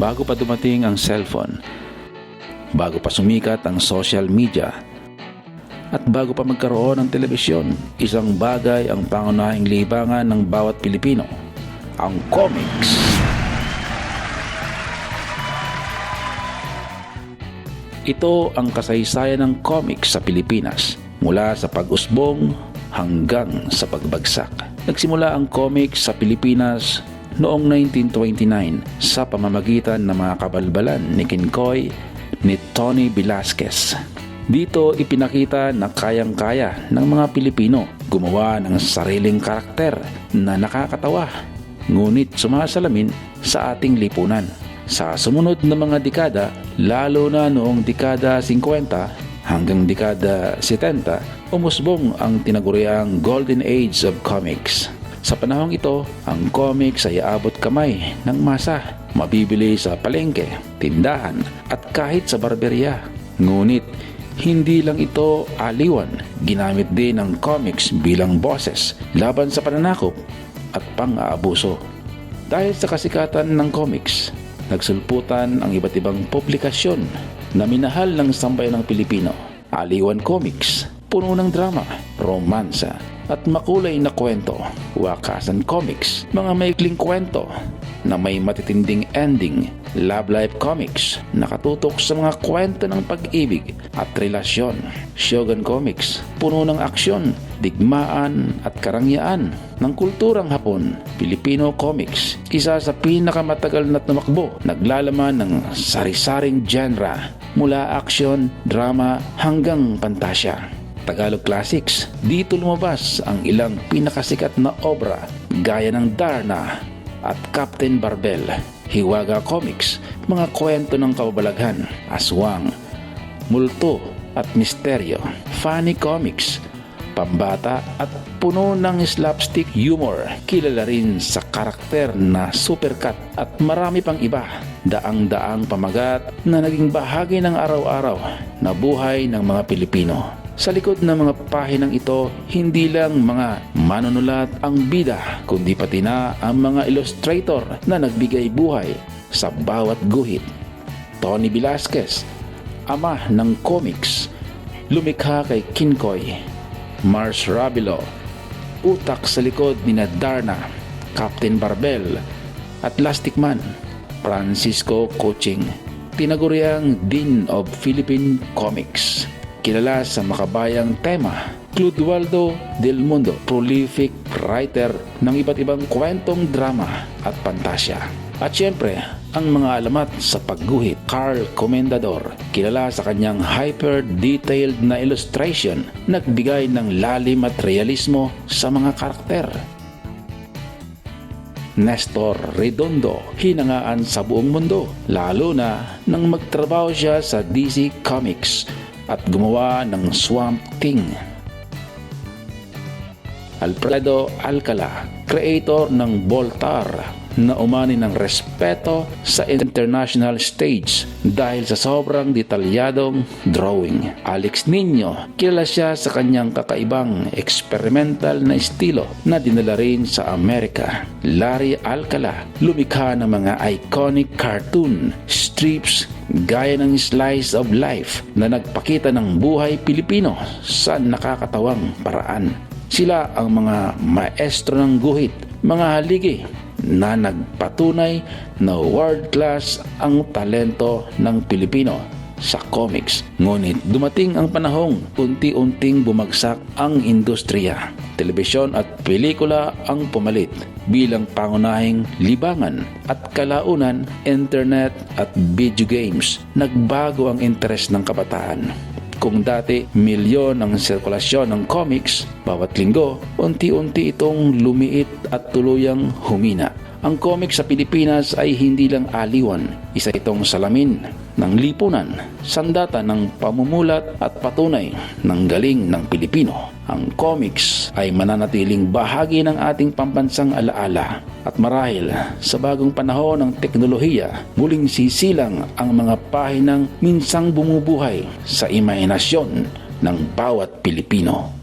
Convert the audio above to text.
bago pa dumating ang cellphone, bago pa sumikat ang social media, at bago pa magkaroon ng telebisyon, isang bagay ang pangunahing libangan ng bawat Pilipino, ang comics. Ito ang kasaysayan ng comics sa Pilipinas mula sa pag-usbong hanggang sa pagbagsak. Nagsimula ang comics sa Pilipinas noong 1929 sa pamamagitan ng mga kabalbalan ni Kinkoy ni Tony Velasquez. Dito ipinakita na kayang-kaya ng mga Pilipino gumawa ng sariling karakter na nakakatawa ngunit sumasalamin sa ating lipunan. Sa sumunod na mga dekada, lalo na noong dekada 50 hanggang dekada 70, umusbong ang tinaguriang Golden Age of Comics. Sa panahong ito, ang comics ay aabot kamay ng masa, mabibili sa palengke, tindahan at kahit sa barberya. Ngunit, hindi lang ito aliwan, ginamit din ang comics bilang boses laban sa pananakop at pang-aabuso. Dahil sa kasikatan ng comics, nagsulputan ang iba't ibang publikasyon na minahal ng sambayan ng Pilipino. Aliwan Comics, puno ng drama, romansa, at makulay na kwento. Wakasan Comics, mga maikling kwento na may matitinding ending. Love Life Comics, nakatutok sa mga kwento ng pag-ibig at relasyon. Shogun Comics, puno ng aksyon, digmaan at karangyaan ng kulturang Hapon. Filipino Comics, isa sa pinakamatagal na tumakbo, naglalaman ng sari-saring genre mula aksyon, drama hanggang pantasya. Tagalog Classics, dito lumabas ang ilang pinakasikat na obra gaya ng Darna at Captain Barbel, Hiwaga Comics, mga kwento ng kababalaghan, aswang, multo at misteryo, funny comics, pambata at puno ng slapstick humor. Kilala rin sa karakter na supercut at marami pang iba. Daang-daang pamagat na naging bahagi ng araw-araw na buhay ng mga Pilipino. Sa likod ng mga pahinang ito, hindi lang mga manunulat ang bida, kundi pati na ang mga illustrator na nagbigay buhay sa bawat guhit. Tony Velasquez, ama ng comics, lumikha kay Kinkoy, Mars Rabilo, utak sa likod ni Darna, Captain Barbel, at Plastic Man, Francisco Coaching, tinaguriang Dean of Philippine Comics kilala sa makabayang tema. Clodoaldo Del Mundo, prolific writer ng iba't ibang kwentong drama at pantasya. At syempre, ang mga alamat sa pagguhit, Carl Comendador, kilala sa kanyang hyper-detailed na illustration, nagbigay ng lalim at realismo sa mga karakter. Nestor Redondo, hinangaan sa buong mundo, lalo na nang magtrabaho siya sa DC Comics at gumawa ng Swamp King. Alfredo Alcala, creator ng Voltar na umani ng respeto sa international stage dahil sa sobrang detalyadong drawing. Alex Nino, kilala siya sa kanyang kakaibang experimental na estilo na dinala rin sa Amerika. Larry Alcala, lumikha ng mga iconic cartoon, strips, gaya ng slice of life na nagpakita ng buhay Pilipino sa nakakatawang paraan. Sila ang mga maestro ng guhit, mga haligi na nagpatunay na world class ang talento ng Pilipino sa comics. Ngunit dumating ang panahong unti-unting bumagsak ang industriya. Telebisyon at pelikula ang pumalit bilang pangunahing libangan at kalaunan, internet at video games. Nagbago ang interes ng kabataan kung dati milyon ang sirkulasyon ng comics bawat linggo, unti-unti itong lumiit at tuluyang humina. Ang comics sa Pilipinas ay hindi lang aliwan, isa itong salamin ng lipunan, sandata ng pamumulat at patunay ng galing ng Pilipino. Ang comics ay mananatiling bahagi ng ating pambansang alaala at marahil sa bagong panahon ng teknolohiya, muling sisilang ang mga pahinang minsang bumubuhay sa imahinasyon ng bawat Pilipino.